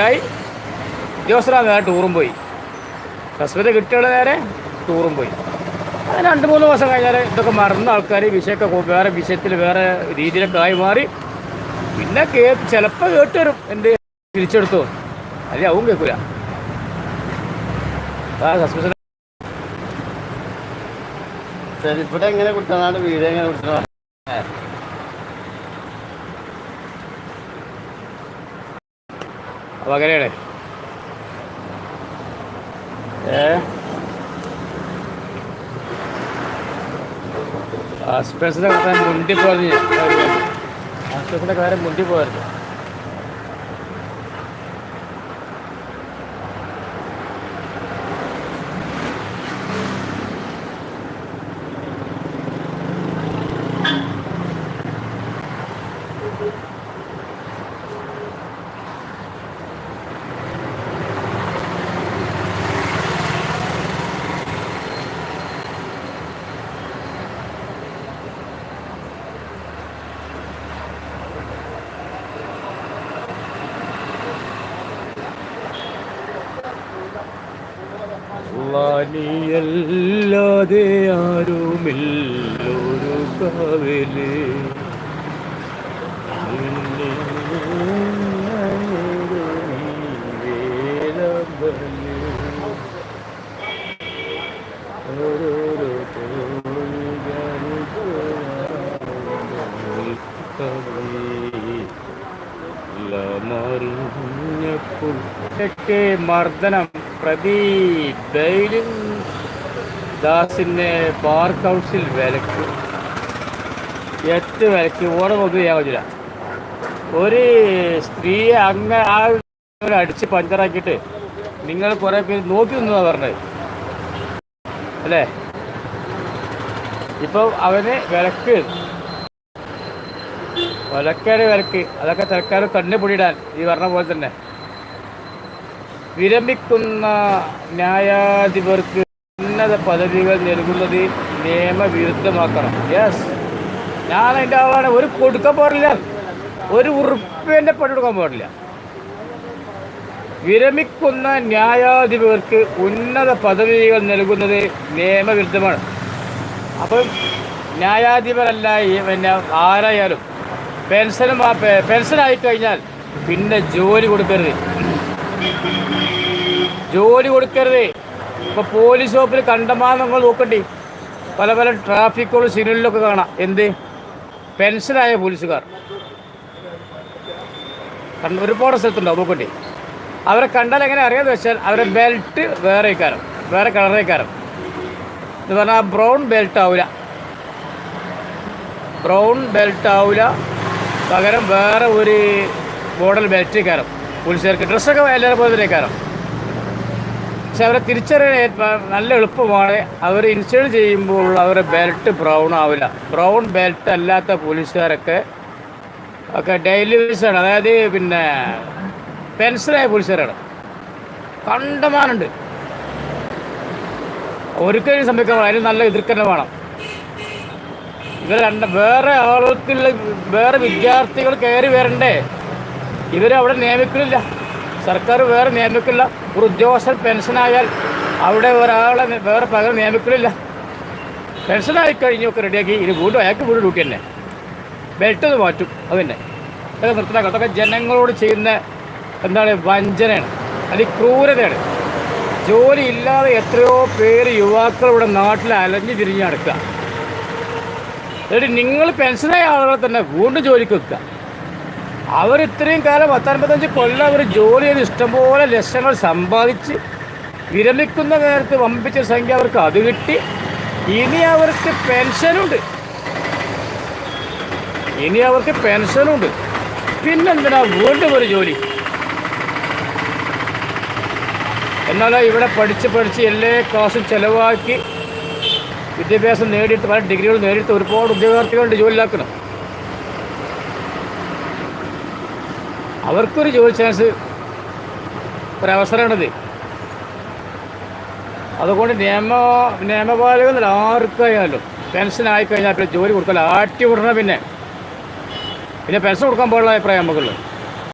ഉണ്ടായി. ഉദ്യോഗസ്ഥരാ നേരെ ടൂറും പോയി. സസ്പെൻഡ് കിട്ടിയുള്ള നേരെ ടൂറും പോയി. രണ്ട് മൂന്ന് ദിവസം കഴിഞ്ഞാൽ ഇതൊക്കെ മറന്ന ആൾക്കാർ വിഷയമൊക്കെ വേറെ വിഷയത്തിൽ വേറെ രീതിയിലൊക്കെ ആയി മാറി. പിന്നെ കേ ചിലപ്പോൾ കേട്ട് വരും. എന്ത് തിരിച്ചെടുത്തു. അല്ലെ അവൻ കേൾക്കൂല ആ ഇവിടെ എങ്ങനെ കുട്ടനാട് വീട് എങ്ങനെ കുട്ടനാട് അപ്പോൾ അങ്ങനെയാണ് ഏ ആസ്പെൻസിൻ്റെ കാര്യം മുണ്ടി പോയത് ആസ്പെൻസിൻ്റെ കാര്യം മുണ്ടി പോയത് നീയല്ലാതെ ആരുമില്ലൊരു കാവൽ. മർദ്ദനം. പ്രതി ബെയിലിൻ ദാസിനെ ബാർ കൗൺസിൽ വിലക്ക്. എട്ട് വിലക്ക്. ഓടെ ഒന്നും ചെയ്യാൻ പറ്റില്ല. ഒരു സ്ത്രീയെ അങ്ങനെ ആ അടിച്ച് പഞ്ചറാക്കിയിട്ട് നിങ്ങൾ കുറേ പേര് നോക്കി നിന്നതാണ് പറഞ്ഞത്. അല്ലേ? ഇപ്പം അവന് വിലക്ക്. വിലക്കാണ് വിലക്ക്. അതൊക്കെ തൽക്കാലം കണ്ണു പൊടിയിടാൻ ഈ പറഞ്ഞ പോലെ തന്നെ. വിരമിക്കുന്ന ന്യായാധിപർക്ക് ഉന്നത പദവികൾ നൽകുന്നത് നിയമവിരുദ്ധമാക്കണം. യെസ് ഞാൻ അതിന്റെ ആളാണ്. ഒരു കൊടുക്കാൻ പാടില്ല. ഒരു ഉറുപ്പ്യന്റെ പണി കൊടുക്കാൻ പാടില്ല. വിരമിക്കുന്ന ന്യായാധിപർക്ക് ഉന്നത പദവികൾ നൽകുന്നത് നിയമവിരുദ്ധമാണ്. അപ്പം ന്യായാധിപരല്ല പിന്നെ ആരായാലും. പെൻഷനും പെൻഷൻ ആയിക്കഴിഞ്ഞാൽ പിന്നെ ജോലി കൊടുക്കരുത്. ജോലി കൊടുക്കരുത്. ഇപ്പോൾ പോലീസ് ഷോപ്പിൽ കണ്ടമാനം നിങ്ങൾ നോക്കണ്ടി. പല പല ട്രാഫിക്കുകളും സിഗ്നലിലൊക്കെ കാണാം. എന്ത്? പെൻഷനായ പോലീസുകാർ. കണ്ട ഒരുപാട് സ്ഥലത്തുണ്ടാവും നോക്കണ്ടി. അവരെ കണ്ടാൽ എങ്ങനെ അറിയാമെന്ന് വെച്ചാൽ അവരെ ബെൽറ്റ് വേറെ കാരം വേറെ കളറേക്കാരം എന്ന് പറഞ്ഞാൽ ബ്രൗൺ ബെൽറ്റ് ആവില്ല ബ്രൗൺ ബെൽറ്റ് ആവില്ല പകരം വേറെ ഒരു മോഡൽ ബെൽറ്റ് കയറും പോലീസുകാർക്ക് ഡ്രസ്സൊക്കെ എല്ലാവരും പോലെ തന്നെ കയറും പക്ഷെ അവരെ തിരിച്ചറിയാൻ നല്ല എളുപ്പമാണ്. അവർ ഇൻസ്റ്റേൾ ചെയ്യുമ്പോൾ അവരുടെ ബെൽറ്റ് ബ്രൗൺ ആവില്ല. ബ്രൗൺ ബെൽറ്റ് അല്ലാത്ത പോലീസുകാരൊക്കെ ഒക്കെ ഡെയിലി ആണ്. അതായത് പിന്നെ പെൻസിലായ പോലീസുകാരാണ്. കണ്ടമാനുണ്ട്. ഒരിക്കലും സംഭവിക്കാൻ അതിന് നല്ല എതിർക്കന്നെ വേണം. ഇവർ രണ്ട് വേറെ ആളുകൾക്കുള്ള വേറെ വിദ്യാർത്ഥികൾ കയറി വരണ്ടേ? ഇവരെ അവിടെ നിയമിക്കുന്നില്ല. സർക്കാർ വേറെ നിയമിക്കില്ല. ഒരു ഉദ്യോഗസ്ഥർ പെൻഷനായാൽ അവിടെ ഒരാളെ വേറെ പകരം നിയമിക്കുന്നില്ല. പെൻഷനായി കഴിഞ്ഞൊക്കെ റെഡിയാക്കി ഇനി വീണ്ടും അയാൾക്ക് വീട് ഡ്യൂട്ടി തന്നെ. ബെൽറ്റ് ഒന്ന് മാറ്റും അത് തന്നെ. അതൊക്കെ നിർത്തലാക്കും അതൊക്കെ ജനങ്ങളോട് ചെയ്യുന്ന എന്താണ്? വഞ്ചനയാണ്. അത് ക്രൂരതയാണ്. ജോലി ഇല്ലാതെ എത്രയോ പേര് യുവാക്കൾ ഇവിടെ നാട്ടിൽ അലഞ്ഞു തിരിഞ്ഞ് നടക്കുക. എന്നിട്ട് നിങ്ങൾ പെൻഷനായ ആളുകളെ തന്നെ വീണ്ടും ജോലിക്ക് വെക്കുക. അവർ ഇത്രയും കാലം പത്തൻപത്തഞ്ച് കൊല്ലം അവർ ജോലി ചെയ്ത് ഇഷ്ടംപോലെ ലക്ഷങ്ങൾ സമ്പാദിച്ച് വിരമിക്കുന്ന നേരത്ത് വമ്പിച്ച സംഖ്യ അവർക്ക് അത് കിട്ടി. ഇനി അവർക്ക് പെൻഷനുണ്ട്. ഇനി അവർക്ക് പെൻഷനുണ്ട്. പിന്നെന്തിനാ വീണ്ടും ഒരു ജോലി? എന്നാൽ ഇവിടെ പഠിച്ച് പഠിച്ച് എല്ലാ ക്ലാസ്സും ചിലവാക്കി വിദ്യാഭ്യാസം നേടിയിട്ട് പല ഡിഗ്രികൾ നേടിയിട്ട് ഒരുപാട് ഉദ്യോഗാർത്ഥികളുണ്ട് ജോലിയിലാക്കണം. അവർക്കൊരു ജോലി ചാൻസ് ഒരവസരമാണിത്. അതുകൊണ്ട് നിയമ നിയമപാലകൾ ആർക്കായാലും പെൻഷൻ ആയിക്കഴിഞ്ഞാൽ പിന്നെ ജോലി കൊടുക്കാൻ ആട്ടി വിടണം പിന്നെ. പിന്നെ പെൻഷൻ കൊടുക്കാൻ പാടുള്ള അഭിപ്രായം നമുക്കുള്ളത്